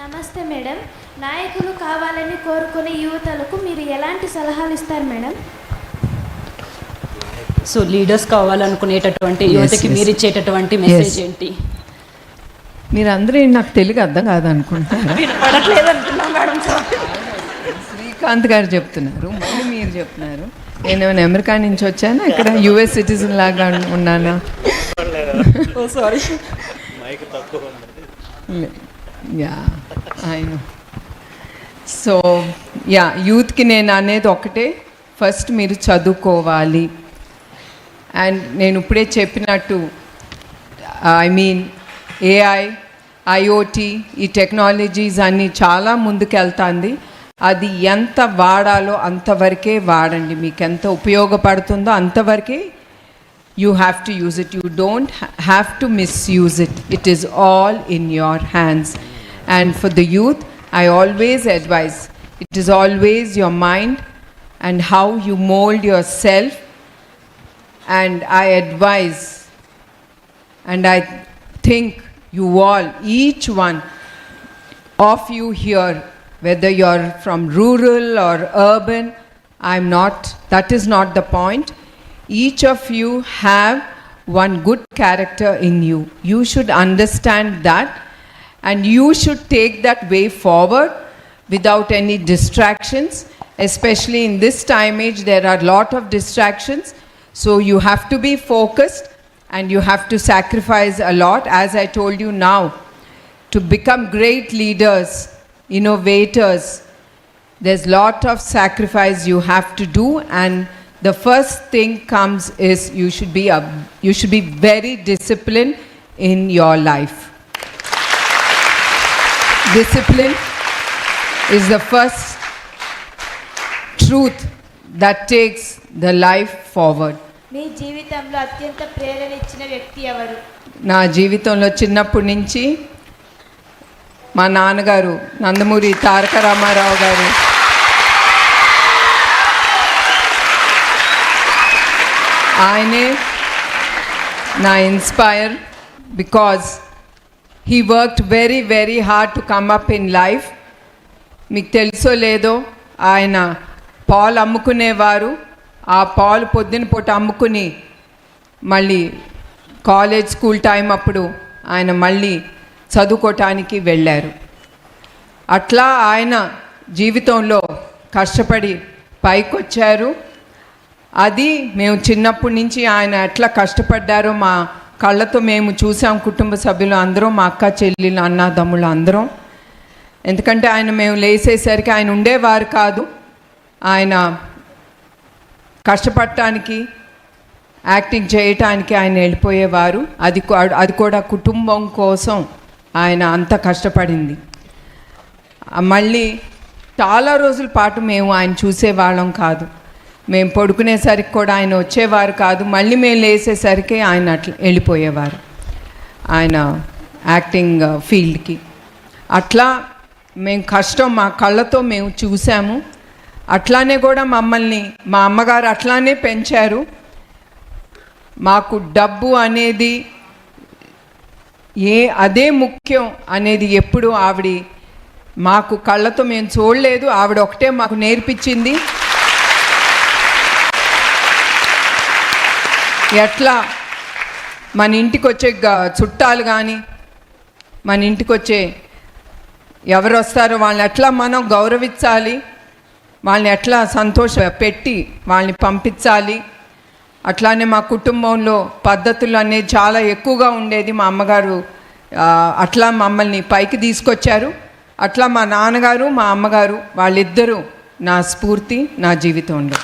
నమస్తే మేడం. నాయకులు కావాలని కోరుకునే యువతలకు మీరు ఎలాంటి సలహాలు ఇస్తారు మేడం? సో లీడర్స్ కావాలనుకునేటటువంటి యువతకి. మీరు ఇచ్చేటటువంటి మెసేజ్. ఏంటి? మీరందరూ నాకు తెలుగు అర్థం కాదనుకుంటున్నారా? శ్రీకాంత్ గారు చెప్తున్నారు మళ్ళీ మీరు చెప్తున్నారు. నేను ఏమైనా అమెరికా నుంచి వచ్చానా? ఇక్కడ యుఎస్ సిటిజన్ లాగా ఉన్నానా? Oh sorry. యా ఆయన సో యా యూత్కి నేను అనేది ఒకటే. ఫస్ట్ మీరు చదువుకోవాలి. అండ్ నేను ఇప్పుడే చెప్పినట్టు ఐ మీన్ ఏఐ ఐఓటీ ఈ టెక్నాలజీస్ అన్నీ చాలా ముందుకెళ్తుంది. అది ఎంత వాడాలో అంతవరకే వాడండి. మీకు ఎంత ఉపయోగపడుతుందో అంతవరకే you have to use it. You don't ha- have to misuse it. It is all in your hands. And for the youth, I always advise it is always your mind and how you mold yourself. And I advise and I think you all, each one of you here, whether you're from rural or urban, I'm not, that is not the point. Each of you have one good character in you. You should understand that and you should take that way forward without any distractions. Especially in this time age, there are a lot of distractions. So you have to be focused and you have to sacrifice a lot, as I told you now to become great leaders, innovators, there's lot of sacrifice you have to do and the first thing comes is you should be a, you should be very disciplined in your life. Discipline is the first truth that takes the life forward. మీ జీవితంలో అత్యంత ప్రేరణ ఇచ్చిన వ్యక్తి ఎవరు నా జీవితంలో చిన్నప్పటి నుంచి మా నాన్నగారు నందమూరి తారక రామారావు గారు ఆయనే నా inspire because he worked very very hard to come up in life మీకు తెలుసో లేదో ఆయన పాలు అమ్ముకునేవారు. ఆ పాలు పొద్దున పూట అమ్ముకుని మళ్ళీ కాలేజ్ స్కూల్ టైం అప్పుడు ఆయన మళ్ళీ చదువుకోవటానికి వెళ్ళారు. అట్లా ఆయన జీవితంలో కష్టపడి పైకొచ్చారు. అది మేము చిన్నప్పటి నుంచి ఆయన ఎట్లా కష్టపడ్డారో మా కళ్ళతో మేము చూసాం కుటుంబ సభ్యులు అందరం మా అక్క చెల్లెలు అన్నదమ్ములు అందరం. ఎందుకంటే ఆయన మేము లేసేసరికి ఆయన ఉండేవారు కాదు. ఆయన కష్టపడటానికి యాక్టింగ్ చేయటానికి ఆయన వెళ్ళిపోయేవారు. అది అది కూడా కుటుంబం కోసం ఆయన అంత కష్టపడింది. మళ్ళీ చాలా రోజుల పాటు మేము ఆయన చూసేవాళ్ళం కాదు. మేము పడుకునేసరికి కూడా ఆయన వచ్చేవారు కాదు. మళ్ళీ మేము లేసేసరికి ఆయన అట్లా వెళ్ళిపోయేవారు. ఆయన యాక్టింగ్ ఫీల్డ్కి. అట్లా మేము కష్టం మా కళ్ళతో మేము చూసాము. అట్లానే కూడా మమ్మల్ని మా అమ్మగారు అట్లానే పెంచారు. మాకు డబ్బు అనేది ఏ అదే ముఖ్యం అనేది ఎప్పుడు ఆవిడ మాకు కళ్ళతో మేము చూడలేదు. ఆవిడ ఒకటే మాకు నేర్పించింది. ఎట్లా? మన ఇంటికి వచ్చే చుట్టాలు కానీ మన ఇంటికి వచ్చే ఎవరు వస్తారో వాళ్ళని ఎట్లా మనం గౌరవించాలి? వాళ్ళని ఎట్లా సంతోష పెట్టి వాళ్ళని పంపించాలి? అట్లానే మా కుటుంబంలో పద్ధతులు అనేది చాలా ఎక్కువగా ఉండేది మా అమ్మగారు. అట్లా మమ్మల్ని పైకి తీసుకొచ్చారు. అట్లా మా నాన్నగారు మా అమ్మగారు వాళ్ళిద్దరూ నా స్ఫూర్తి నా జీవితంలో